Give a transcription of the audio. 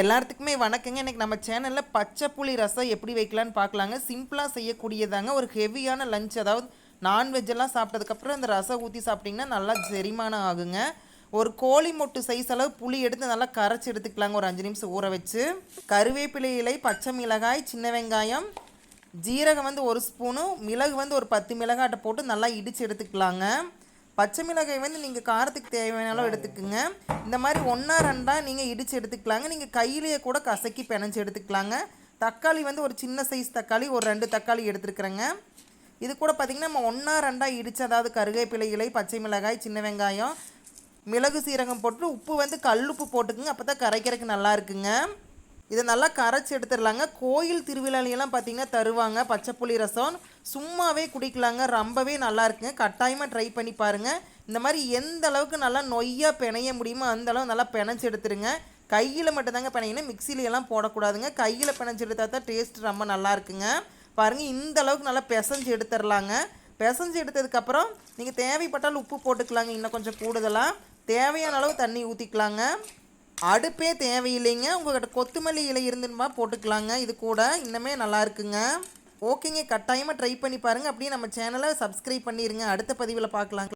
எல்லாத்துக்குமே வணக்கங்க. இன்றைக்கி நம்ம சேனலில் பச்சை புளி ரசம் எப்படி வைக்கலான்னு பார்க்கலாங்க. சிம்பிளாக செய்யக்கூடியதாங்க. ஒரு ஹெவியான லஞ்ச் அதாவது நான்வெஜ்ஜெல்லாம் சாப்பிட்டதுக்கப்புறம் அந்த ரசம் ஊற்றி சாப்பிட்டிங்கன்னா நல்லா செரிமானம் ஆகுங்க. ஒரு கோழி மொட்டு சைஸ் அளவு புளி எடுத்து நல்லா கரைச்சி எடுத்துக்கலாங்க. ஒரு அஞ்சு நிமிஷம் ஊற வச்சு. கருவேப்பிலை இலை பச்சை மிளகாய் சின்ன வெங்காயம் ஜீரகம் வந்து ஒரு ஸ்பூனு மிளகு வந்து ஒரு பத்து மிளகாட்டை போட்டு நல்லா இடித்து எடுத்துக்கலாங்க. பச்சை மிளகாய் வந்து நீங்கள் காரத்துக்கு தேவையான அளவு எடுத்துக்கோங்க. இந்த மாதிரி ஒன்றா ரெண்டாக நீங்கள் இடித்து எடுத்துக்கலாங்க. நீங்கள் கையிலேயே கூட கசக்கி பிணைஞ்சு எடுத்துக்கலாங்க. தக்காளி வந்து ஒரு சின்ன சைஸ் தக்காளி ஒரு ரெண்டு தக்காளி எடுத்துருக்குறேங்க. இது கூட பார்த்திங்கன்னா நம்ம ஒன்றா ரெண்டாக இடித்து அதாவது கருவேப்பிலை இலை பச்சை மிளகாய் சின்ன வெங்காயம் மிளகு சீரகம் போட்டு உப்பு வந்து கல்லுப்பு போட்டுக்குங்க. அப்போ தான் கரைக்கிறதுக்கு நல்லா இருக்குங்க. இதை நல்லா கரைச்சி எடுத்துடலாங்க. கோயில் திருவிழாலையெல்லாம் பார்த்தீங்கன்னா தருவாங்க. பச்சை புளி ரசம். சும்மாவே குடிக்கலாங்க. ரொம்பவே நல்லா இருக்குங்க. கட்டாயமாக ட்ரை பண்ணி பாருங்கள் இந்த மாதிரி எந்த அளவுக்கு நல்லா நொய்யாக பிணைய முடியுமோ அந்த அளவு நல்லா பிணைச்சி எடுத்துருங்க கையில் மட்டும்தாங்க பிணையணும். மிக்சிலையெல்லாம் போடக்கூடாதுங்க. கையில் பிணைச்சி எடுத்தா தான் டேஸ்ட் ரொம்ப நல்லா இருக்குங்க. பாருங்கள் இந்த அளவுக்கு நல்லா பிசைஞ்சு எடுத்துடலாங்க. பிசைஞ்சு எடுத்ததுக்கப்புறம் நீங்கள் தேவைப்பட்டால் உப்பு போட்டுக்கலாங்க. இன்னும் கொஞ்சம் கூடுதலாக தேவையான அளவு தண்ணி ஊற்றிக்கலாங்க அடுப்பே தேவையில்லைங்க. உங்கள்கிட்ட கொத்தமல்லி இலை இருந்துமா போட்டுக்கலாங்க. இது கூட இன்னமே நல்லா இருக்குங்க. ஓகேங்க கட்டாயமாக ட்ரை பண்ணி பாருங்கள் அப்படியே நம்ம சேனலை சப்ஸ்கிரைப் பண்ணிடுங்க அடுத்த பதிவில் பார்க்கலாம்.